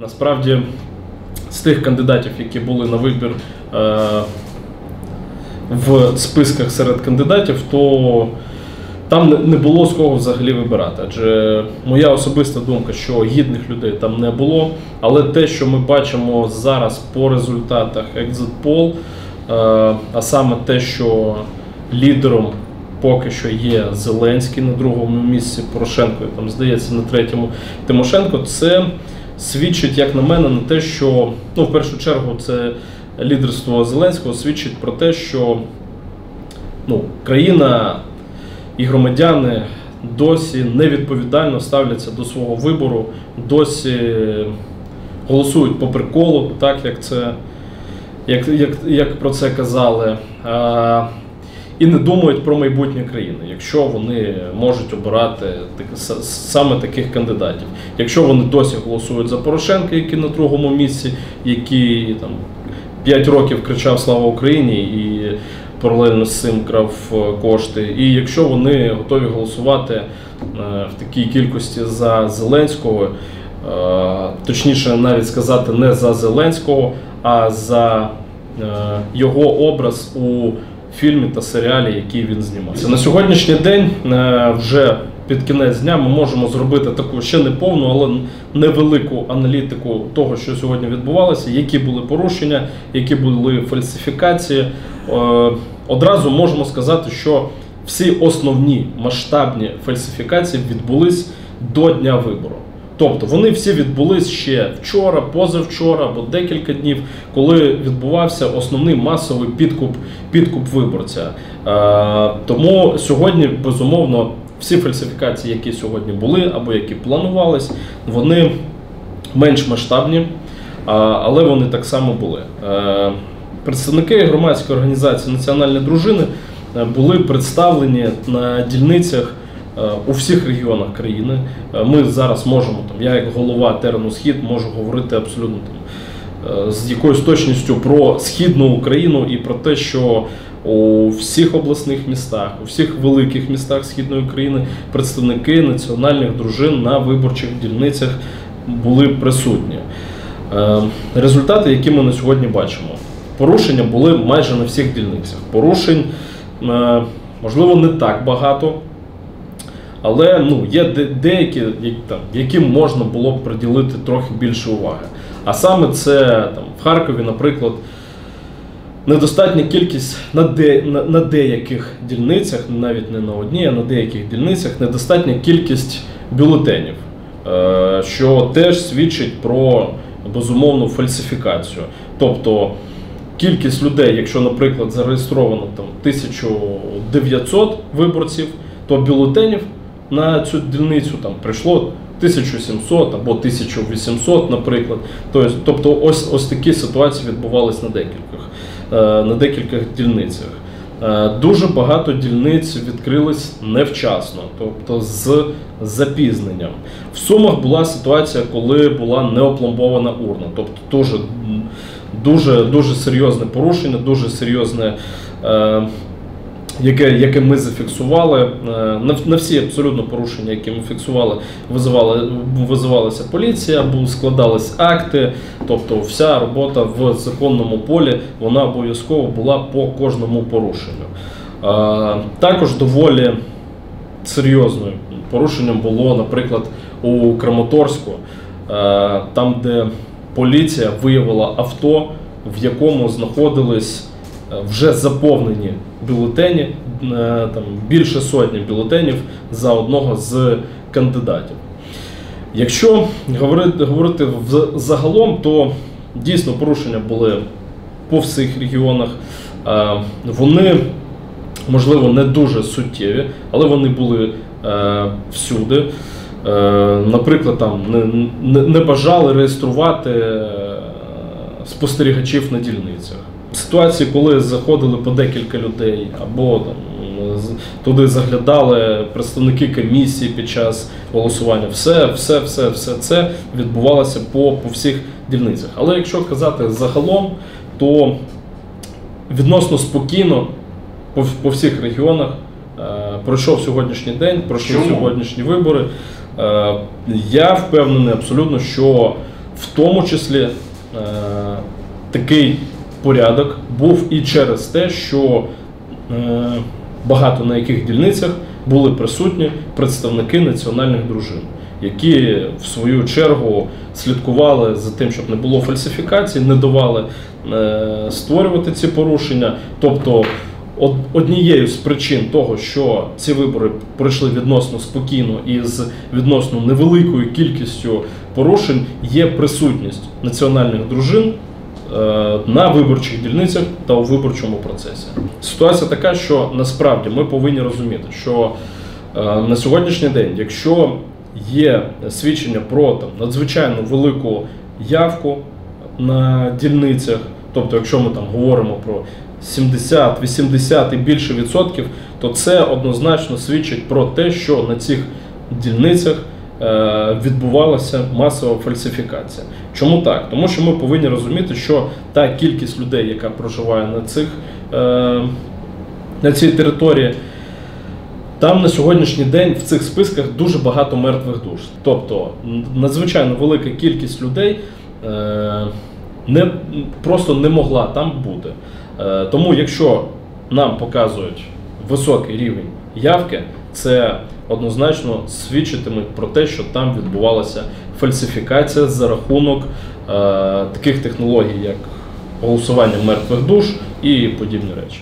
Насправді, з тих кандидатів, які були на вибір е, в списках серед кандидатів, то там не- було з кого взагалі вибирати. Адже моя особиста думка, що гідних людей там не було. Але те, що ми бачимо зараз по результатах Exit Poll, е, а саме те, що лідером поки що є Зеленський на другому місці, Порошенко, там здається, на третьому Тимошенко, це свідчить, як на мене, на те, що ну, в першу чергу це лідерство Зеленського свідчить про те, що ну, країна і громадяни досі невідповідально ставляться до свого вибору, досі голосують по приколу, так як це як, як, як про це казали. І не думають про майбутнє країни, якщо вони можуть обирати саме таких кандидатів. Якщо вони досі голосують за Порошенка, який на другому місці, який там 5 років кричав Слава Україні і паралельно з цим крав е, кошти. І якщо вони готові голосувати е, в такій кількості за Зеленського, е, точніше навіть сказати не за Зеленського, а за його образ у фільмі та серіалі, який він знімався. На сьогоднішній день е, вже під кінець дня ми можемо зробити таку ще не повну, але невелику аналітику того, що сьогодні відбувалося, які були порушення, які були фальсифікації. Е, Одразу можемо сказати, що всі основні масштабні фальсифікації відбулись до дня вибору. Тобто вони всі відбулись ще вчора, позавчора або декілька днів, коли відбувався основний масовий підкуп, підкуп виборця. Е, тому сьогодні, безумовно, всі фальсифікації, які сьогодні були або які планувались, вони менш масштабні, а, але вони так само були. Е, Представники громадської організації Національні дружини е, були представлені на дільницях е, у всіх регіонах країни. Е, Ми зараз можемо, там, я як голова терену Схід можу говорити абсолютно там, е, з якоюсь точністю про східну Україну і про те, що у всіх обласних містах, у всіх великих містах східної України представники національних дружин на виборчих дільницях були присутні. Е, Результати, які ми на сьогодні бачимо. Порушення були майже на всіх дільницях. Порушень, е, можливо, не так багато, але ну, є деякі, там, яким можна було б приділити трохи більше уваги. А саме це там, в Харкові, наприклад, недостатня кількість на, де, на, на деяких дільницях, навіть не на одній, а на деяких дільницях, недостатня кількість бюлетенів, е, що теж свідчить про безумовну фальсифікацію. Тобто кількість людей, якщо, наприклад, зареєстровано там 1900 виборців, то бюлетенів на цю дільницю там прийшло 1700 або 1800, наприклад. Тобто, тобто ось, ось такі ситуації відбувалися на декількох, е, на декількох дільницях. Е, Дуже багато дільниць відкрились невчасно, тобто з запізненням. В Сумах була ситуація, коли була неопломбована урна, тобто дуже, дуже, дуже серйозне порушення, дуже серйозне. Яке, яке ми зафіксували. Е, На, на всі абсолютно порушення, які ми фіксували, визивали, визивалася поліція, складались акти. Тобто вся робота в законному полі вона обов'язково була по кожному порушенню. Е, Також доволі серйозним порушенням було, наприклад, у Краматорську, е, там, де поліція виявила авто, в якому знаходились вже заповнені бюлетені, е, там більше сотні бюлетенів за одного з кандидатів. Якщо говорити, говорити загалом, то дійсно порушення були по всіх регіонах. Е, Вони, можливо, не дуже суттєві, але вони були е, всюди. Наприклад, там не, бажали реєструвати спостерігачів на дільницях. Ситуації, коли заходили по декілька людей, або там туди заглядали представники комісії під час голосування, все, все, все, все це відбувалося по, по всіх дільницях. Але якщо казати загалом, то відносно спокійно по, по всіх регіонах е, пройшов сьогоднішній день, пройшли Чому? сьогоднішні вибори. Е, я впевнений абсолютно, що в тому числі е, такий порядок був і через те, що е, багато на яких дільницях були присутні представники національних дружин, які в свою чергу слідкували за тим, щоб не було фальсифікацій, не давали е, створювати ці порушення. Тобто, однією з причин того, що ці вибори пройшли відносно спокійно і з відносно невеликою кількістю порушень, є присутність національних дружин на виборчих дільницях та у виборчому процесі. Ситуація така, що насправді ми повинні розуміти, що е, на сьогоднішній день, якщо є свідчення про там, надзвичайно велику явку на дільницях, тобто, якщо ми там говоримо про 70, 80 і більше відсотків, то це однозначно свідчить про те, що на цих дільницях е, відбувалася масова фальсифікація. Чому так? Тому що ми повинні розуміти, що та кількість людей, яка проживає на цих е, на цій території, там на сьогоднішній день в цих списках дуже багато мертвих душ. Тобто надзвичайно велика кількість людей е, не, просто не могла там бути. Е, тому якщо нам показують високий рівень явки, це однозначно свідчитиме про те, що там відбувалася фальсифікація за рахунок е, таких технологій, як голосування мертвих душ і подібні речі.